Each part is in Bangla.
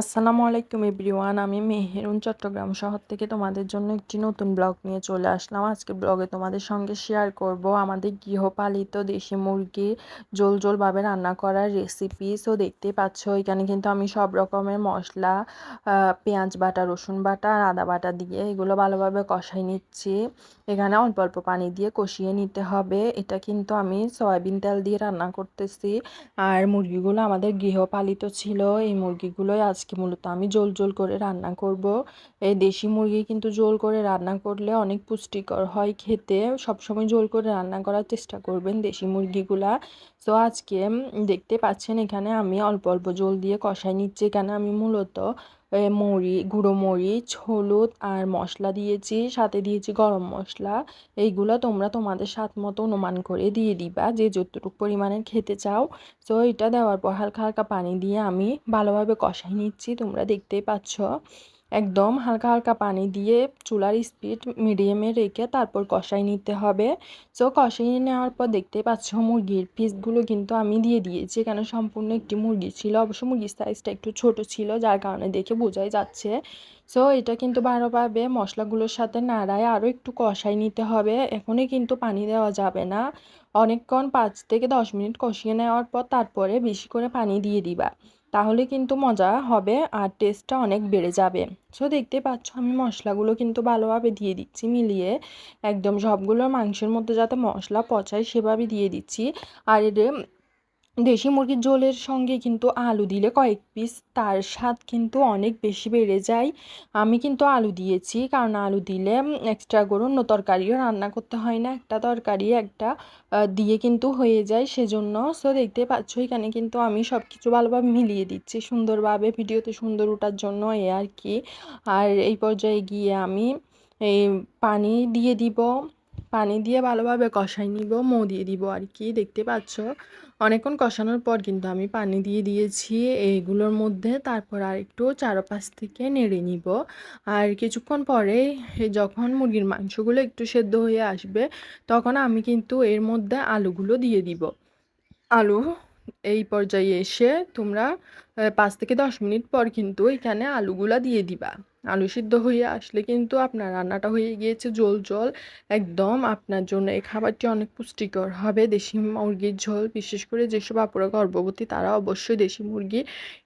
আসসালামু আলাইকুম এভরিওয়ান, আমি মেহেরুন চট্টগ্রাম শহর থেকে তোমাদের জন্য একটি নতুন ব্লগ নিয়ে চলে আসলাম। আজকে ব্লগে তোমাদের সঙ্গে শেয়ার করব আমাদের গৃহপালিত দেশি মুরগি জোল জোলভাবে রান্না করার রেসিপি সো দেখতে পাচ্ছ, এখানে কিন্তু আমি সব রকমের মশলা পেঁয়াজ বাটা, রসুন বাটা আর আদা বাটা দিয়ে এগুলো ভালোভাবে কষাই নিচ্ছি। এখানে অল্প অল্প পানি দিয়ে কষিয়ে নিতে হবে। এটা কিন্তু আমি সয়াবিন তেল দিয়ে রান্না করতেছি। আর মুরগিগুলো আমাদের গৃহপালিত ছিল, এই মুরগিগুলোই আজকে মূলত আমি জোল জোল করে রান্না করব। এই দেশি মুরগি কিন্তু জোল করে রান্না করলে অনেক পুষ্টিকর হয় খেতে। সবসময় জোল করে রান্না করার চেষ্টা করবেন দেশি মুরগিগুলা। তো আজকে দেখতে পাচ্ছেন এখানে আমি অল্প অল্প জল দিয়ে কষাই নিচ্ছি। এখানে আমি মূলত মরি, গুঁড়ো মরিচ, হলুদ আর মশলা দিয়েছি, সাথে দিয়েছি গরম মশলা। এইগুলো তোমরা তোমাদের স্বাদ মতো অনুমান করে দিয়ে দিবা, যে যতটুকু পরিমাণের খেতে চাও। তো এটা দেওয়ার পর হালকা হালকা পানি দিয়ে আমি ভালোভাবে কষাই নিচ্ছি, তোমরা দেখতেই পাচ্ছ। একদম হালকা হালকা পানি দিয়ে চুলার স্পিড মিডিয়ামে রেখে তারপর কষাই নিতে হবে। সো কষাই নেওয়ার পর দেখতে পাচ্ছ মুরগির পিসগুলো কিন্তু আমি দিয়ে দিয়েছি। কেন সম্পূর্ণ একটি মুরগি ছিল। অবশ্য মুরগির সাইজটা একটু ছোট ছিল, যার কারণে দেখে বোঝাই যাচ্ছে। সো এটা কিন্তু ভালোভাবে মশলাগুলোর সাথে নাড়ায় আরও একটু কষাই নিতে হবে। এখনই কিন্তু পানি দেওয়া যাবে না। অনেকক্ষণ পাঁচ থেকে দশ মিনিট কষিয়ে নেওয়ার পর তারপরে বেশি করে পানি দিয়ে দিবা। তাহলে কিন্তু মজা হবে আর টেস্টটা অনেক বেড়ে যাবে। সো দেখতে পাচ্ছ আমি মশলাগুলো কিন্তু ভালোভাবে দিয়ে দিচ্ছি মিলিয়ে। একদম সবগুলো মাংসের মধ্যে যাতে মশলা পচায় সেভাবে দিয়ে দিচ্ছি। আর এর দেশি মুরগির ঝোলের সঙ্গে কিন্তু আলু দিলে কয়েক পিস, তার স্বাদ কিন্তু অনেক বেশি বেড়ে যায়। আমি কিন্তু আলু দিয়েছি, কারণ আলু দিলে এক্সট্রা করে অন্য তরকারিও রান্না করতে হয় না। একটা তরকারি একটা দিয়ে কিন্তু হয়ে যায় সেজন্য। সো দেখতে পাচ্ছ, এখানে কিন্তু আমি সব কিছু ভালোভাবে মিলিয়ে দিচ্ছি। সুন্দরভাবে, ভিডিওতে সুন্দর ওঠার জন্য এ আর কি। আর এই পর্যায়ে গিয়ে আমি এই পানি দিয়ে দিব। পানি দিয়ে ভালোভাবে কষাই নিব, মৌ দিয়ে দিব আর কি, দেখতে পাচ্ছ? অনেকক্ষণ কষানোর পর কিন্তু আমি পানি দিয়ে দিয়েছি, এইগুলোর মধ্যে। তারপর আর একটু চারপাশ থেকে নেড়ে নিব আর কিছুক্ষণ পরে যখন মুরগির মাংসগুলো একটু সেদ্ধ হয়ে আসবে, তখন আমি কিন্তু এর মধ্যে আলুগুলো দিয়ে দিব। আলু এই পর্যায়ে এসে তোমরা পাঁচ থেকে দশ মিনিট পর কিন্তু এখানে আলুগুলা দিয়ে দিবা। আলু সিদ্ধ হয়ে আসলে কিন্তু আপনার রান্নাটা হয়ে গিয়েছে জল জল। একদম আপনার জন্য এই খাবারটি অনেক পুষ্টিকর হবে। দেশি মুরগির ঝোল, বিশেষ করে যেসব আপুরা গর্ভবতী তারা অবশ্যই দেশি মুরগি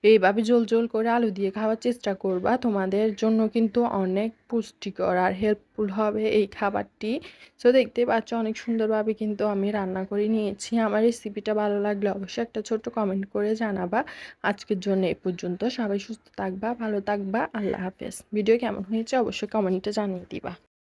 এইভাবে জল জল করে আলু দিয়ে খাওয়ার চেষ্টা করবা। তোমাদের জন্য কিন্তু অনেক পুষ্টিকর আর হেল্পফুল হবে এই খাবারটি। সো দেখতে পাচ্ছ অনেক সুন্দরভাবে কিন্তু আমি রান্না করে নিয়েছি। আমার রেসিপিটা ভালো লাগলে অবশ্যই একটা ছোট কমেন্ট করে জানাবা। আজকের জন্য এ পর্যন্ত। সবাই সুস্থ থাকবা, ভালো থাকবা। আল্লাহ হাফেজ। ভিডিও কেমন হয়েছে অবশ্যই কমেন্টে জানিয়ে দিবা।